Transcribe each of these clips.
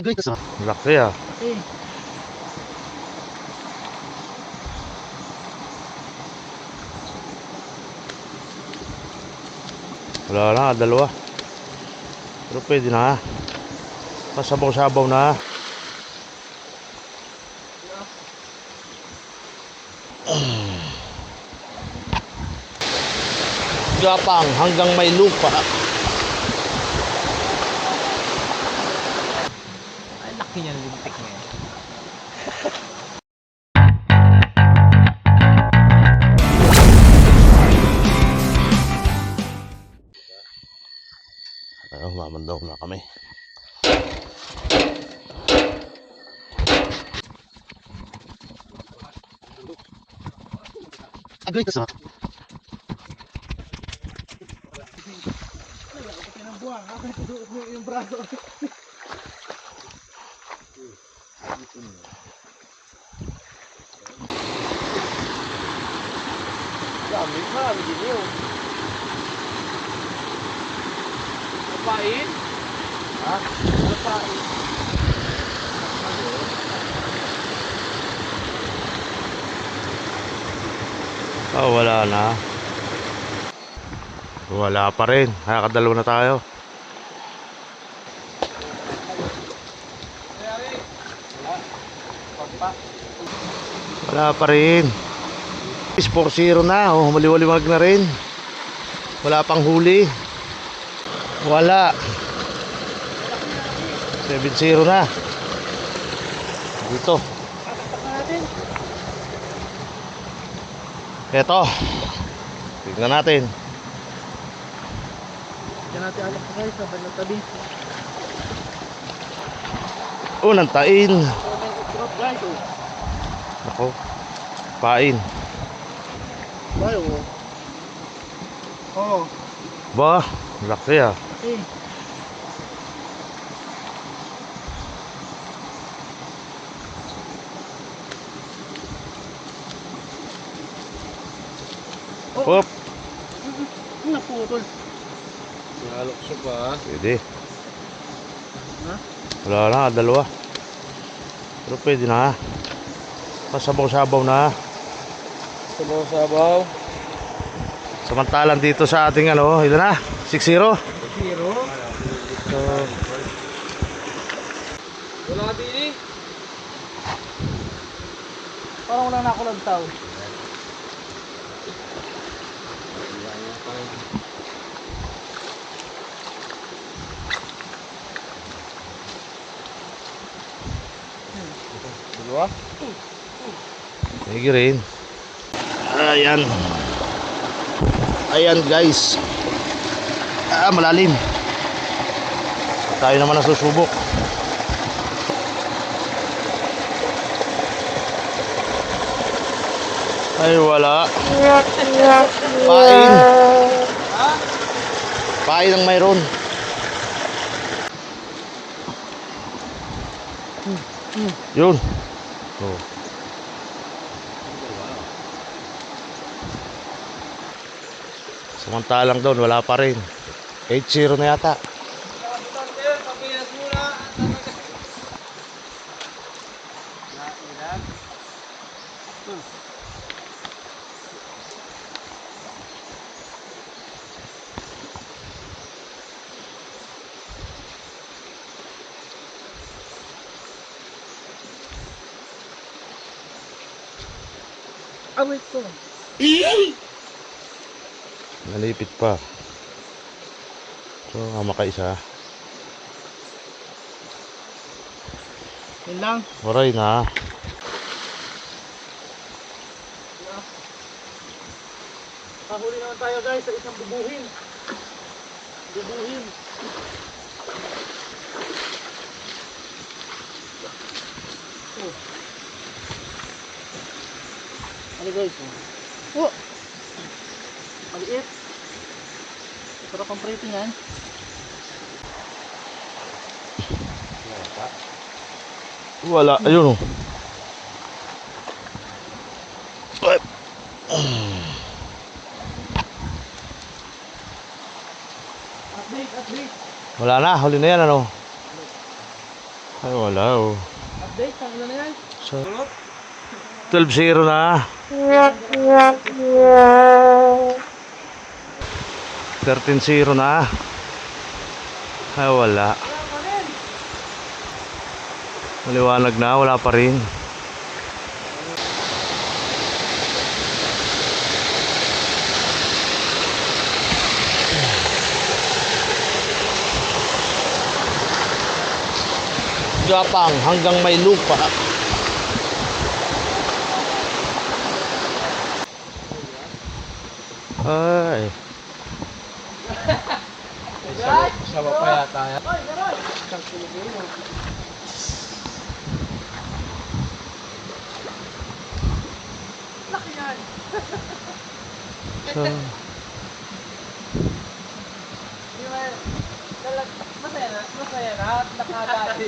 Agay ka sa. Laki ah. Eh. Wala na, dalawa. Pero pwede na. Pasabaw-sabaw na. Gapang hanggang may lupa. Mamandaw na kami. Agay ka sa. Gamit na, hindi niyo. Kapain? Ha? Kapain. Oh, wala na. Wala pa rin. Nakakadalawa na tayo. Wala pa rin. Is 4-0 na. Oh, maliwalimag na rin. Wala pang huli. Wala. 7-0 na. Dito. Eto. Tignan natin. Yan natin ko guys, sabay na tabi. Unang tain. Oh. Ako. Pain. Bayo, oh. Oh, Ba, laki ah. Eh. Oh, Hop. Naputol. Nalokso pa. Pwede. Ha? Wala na, dalawa. Pero pwede na. Pasabaw-sabaw na. Sabaw-sabaw. Samantalang dito sa ating ano, ito na, 6-0. Din eh. Parang wala na ako lantaw. dalawa. Sige rin. Ayan. Ayan guys. Ah, malalim. Tayo naman ang Ay, wala. Pain. Pain ang mayroon. Yun. Oh. Samantalang doon, wala pa rin. 8-0 na yata. Awit ko. Nalipit pa. So, nga makaisa. Yun lang. Waray na. Kahuli naman tayo guys sa isang bubuhin. Bubuhin. Oh. Ano guys? Oh. Oh. Maliit. Pero complete yan. Wala. Ayun oh. Ay. Update, update. Wala na. Huli na yan ano. Ay, wala oh. Update, ano na yan? So, 12-0 na. 13-0 na. Ay, wala. Maliwanag na, wala pa rin. Gapang hanggang may lupa. Ay. Sama pa yata yan. So, Masaya na, masaya na, at nakadali.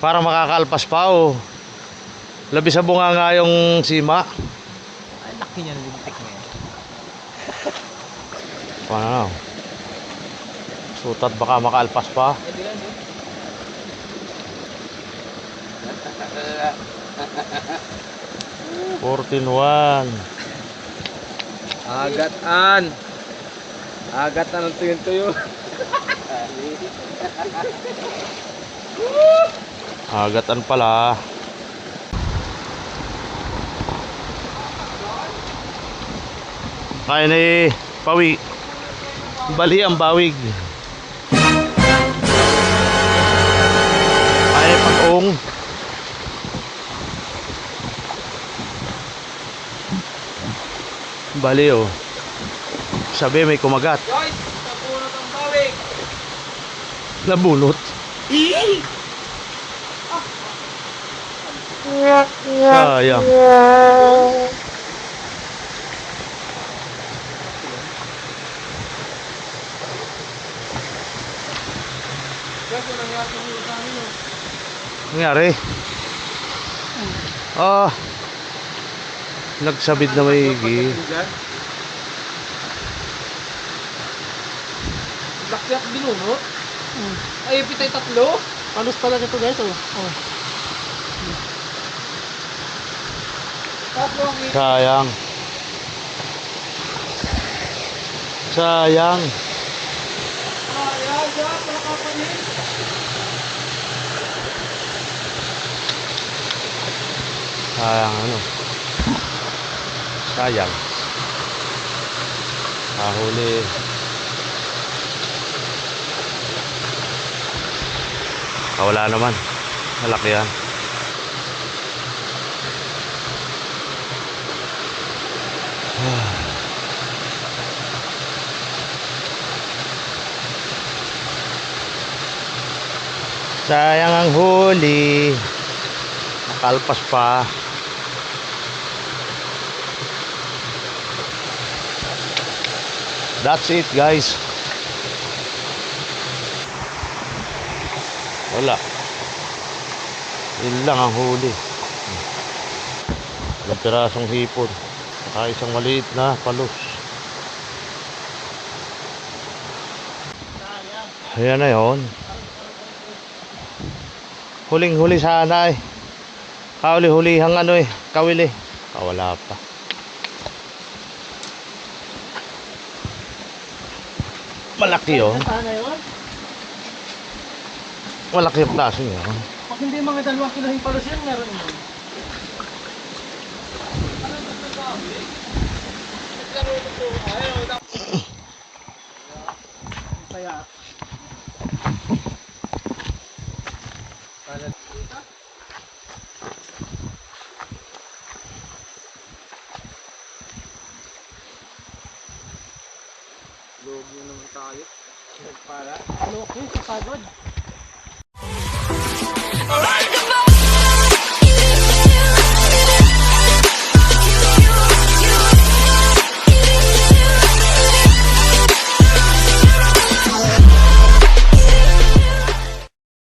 para makakalpas pa oh. Labi sa bunga nga yung sima. Ay, laki niya lintik na yan. Paano na? Sutat baka makalpas pa. Fourteen one. Agatan. Agatan ang tuyo-tuyo. Agatan pala. Kaya ni Pawi. Bali ang bawig. Kaya ni pag-ong. Bali oh. Sabi may kumagat. Nabunot. Sayang. Joyce, nangyari? Ah. Nagsabid na maigi. Lakyak binunot? Ay, pitay tatlo? Palos talaga ito guys, oh. oh. Sayang. Sayang. Ayan, dyan, pala kapanin. Sayang ano. Sayang. Kahuli. Kawala naman. Malaki yan. Sayang ang huli. Nakalpas pa. That's it guys. Wala. Yun lang ang huli. May pirasong hipon. Saka isang maliit na palos. Ayan na yun. Huling-huli sana eh. Kahuli-hulihang ano eh. Kawili. Ah, wala pa. Malaki oh. Sana yun? Malaki yung klase niya. Pag hindi mga dalawang kilohing palos yan, meron yun. Kaya, Para. Log yun, kapagod. Alright!